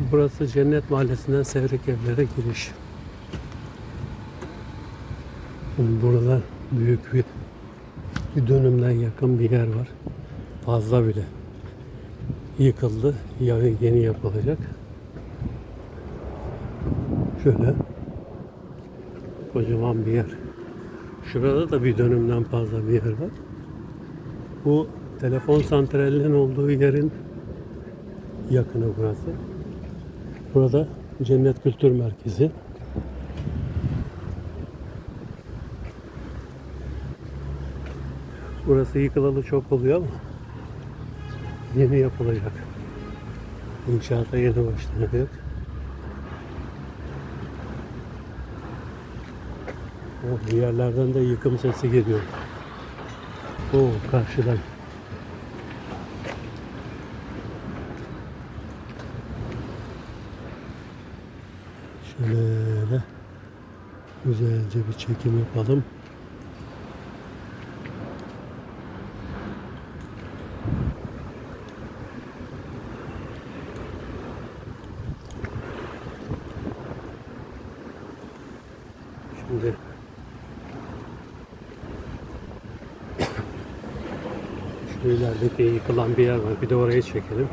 Burası Cennet Mahallesi'nden Sevrek Evler'e giriş. Burada büyük bir, bir dönümden yakın bir yer var. Fazla bile. Yıkıldı. Ya yeni yapılacak. Şöyle kocaman bir yer. Şurada da bir dönümden fazla bir yer var. Bu telefon santralinin olduğu yerin yakını burası. Burada Cennet Kültür Merkezi. Burası yıkılalı çok oluyor ama yeni yapılacak. İnşaata yeni başlanacak. Oh, bir yerlerden de yıkım sesi geliyor. O karşıdan. Şöyle güzelce bir çekim yapalım. Şimdi şu ilerideki yıkılan bir yer var. Bir de orayı çekelim.